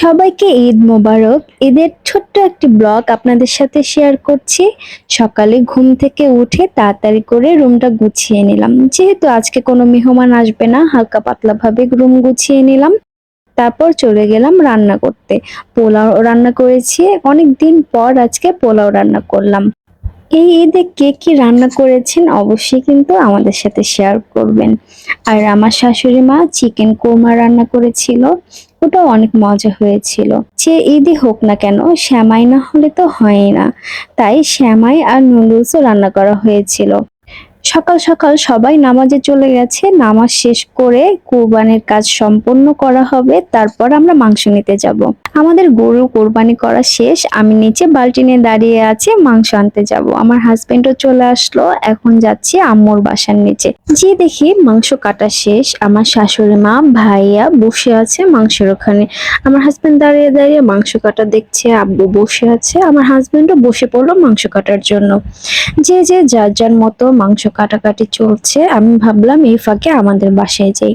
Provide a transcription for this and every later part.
সবাইকে ঈদ মোবারক। ঈদের ছোট্ট একটি ব্লগ আপনাদের সাথে শেয়ার করছি। সকালে ঘুম থেকে উঠে তাড়াতাড়ি করে রুমটা গুছিয়ে নিলাম। যেহেতু আজকে কোনো মেহমান আসবে না, হালকা পাতলা ভাবে রুম গুছিয়ে নিলাম। তারপর চলে গেলাম রান্না করতে। পোলাও রান্না করেছি। অনেক দিন পর আজকে পোলাও রান্না করলাম। এই ঈদে কে কি রান্না করেছেন অবশ্যই কিন্তু আমাদের সাথে শেয়ার করবেন। আর আমার শাশুড়ি মা চিকেন কোমা রান্না করেছিল, ওটাও অনেক মজা হয়েছিল। যে ঈদে হোক না কেন, শ্যামাই না হলে তো হয় না। তাই শ্যামাই আর নুডলসও রান্না করা হয়েছিল। সকাল সকাল সবাই নামাজে চলে গেছে। নামাজ শেষ করে কোরবানির কাজ সম্পন্ন করা হবে। তারপর আমরা মাংস নিতে যাব। আমাদের গরু কোরবানি করা শেষ। আমি নিচে বালতি নিয়ে দাঁড়িয়ে আছি, মাংস আনতে যাব। আমার হাজবেন্ডও চলে আসলো। এখন যাচ্ছি আম্মুর বাসার নিচে। যে দেখি মাংস কাটা শেষ। আমার শাশুড়ি মা, ভাইয়া বসে আছে মাংসের ওখানে। আমার হাজবেন্ড দাঁড়িয়ে দাঁড়িয়ে মাংস কাটা দেখছে। আব্বু বসে আছে। আমার হাজবেন্ডও বসে পড়ল মাংস কাটার জন্য। যে যে যার যার মতো মাংস কাটাকাটি চলছে, আমি ভাবলাম এই ফাঁকে আমাদের বাসায় যাই।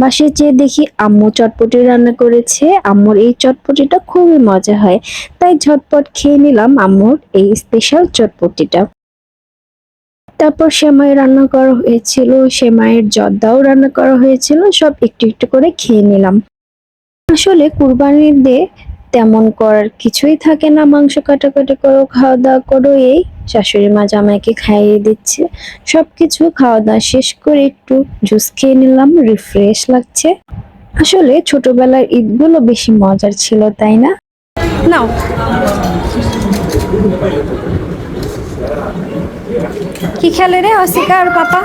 বাসায় যেয়ে দেখি আম্মু চটপটি রান্না করেছে। আম্মুর এই চটপটিটা খুবই মজা হয়। তাই ঝটপট খেয়ে নিলাম আম্মুর এই স্পেশাল চটপটিটা। তারপর সেমাই রান্না করা হয়েছিল, সেমাইয়ের জর্দাও রান্না করা হয়েছিল, সব একটু একটু করে খেয়ে নিলাম। আসলে কুরবানির দে তেমন করার কিছুই থাকে না, মাংস কাটাকাটি করো, খাওয়া দাওয়া করো, এই শাশুড়ি মা জামাইকে খাইয়ে দিচ্ছে। সবকিছু খাওয়া দাওয়া শেষ করে একটু জুস খেয়ে নিলাম রিফ্রেশ লাগছে। আসলে ছোটবেলার ঈদগুলো বেশি মজার ছিল, তাই না? নাও। কি খেলে রে অসিকা আর পাপা?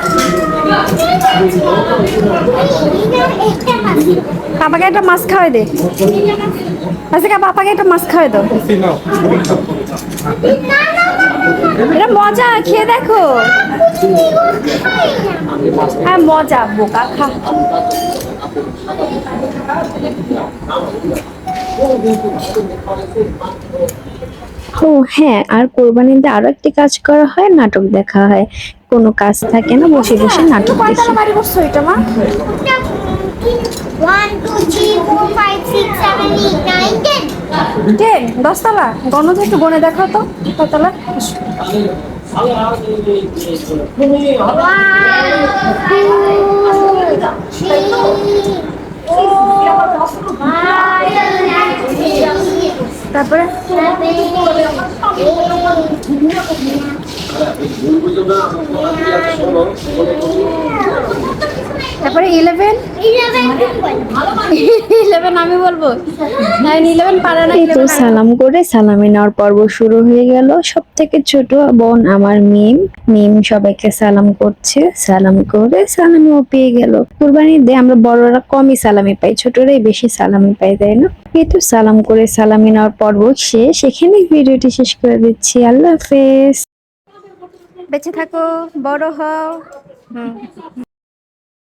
পাপাকে একটা মাছ খাওয়াই দে। অসিকা পাপাকে একটা মাছ খাওয়াই দাও। এটা মজা, খেয়ে দেখো। হ্যাঁ মজা, বোকা খা। ও হ্যাঁ আর কোরবানিতে আরও একটি কাজ করা হয় নাটক দেখা হয়। কোনো কাজ থাকে না বসে বসে নাটক দেখি। বাড়ি করছ এটা মা. টেন দশতলা। গণতে একটু গনে দেখো তো কতলা তারপরে তারপরে ইলেভেন ইলেভেন আমি বলব। নাইন ইলেভেন পারে না তো সালাম করে সালামি নেওয়ার পর্ব শুরু হয়ে গেল। সব থেকে ছোট বোন আমার মিম। মিম সবাইকে সালাম করছে। সালাম করে সালামিও পেয়ে গেল। কুরবানির দিয়ে আমরা বড়রা কমই সালামি পাই ছোটরাই বেশি সালামি পাই তাই না? এই তো সালাম করে সালামি নেওয়ার পর্ব শেষ। এখানে ভিডিওটি শেষ করে দিচ্ছি। আল্লাহ হাফেজ। বেঁচে থাকো বড় হও। হুম।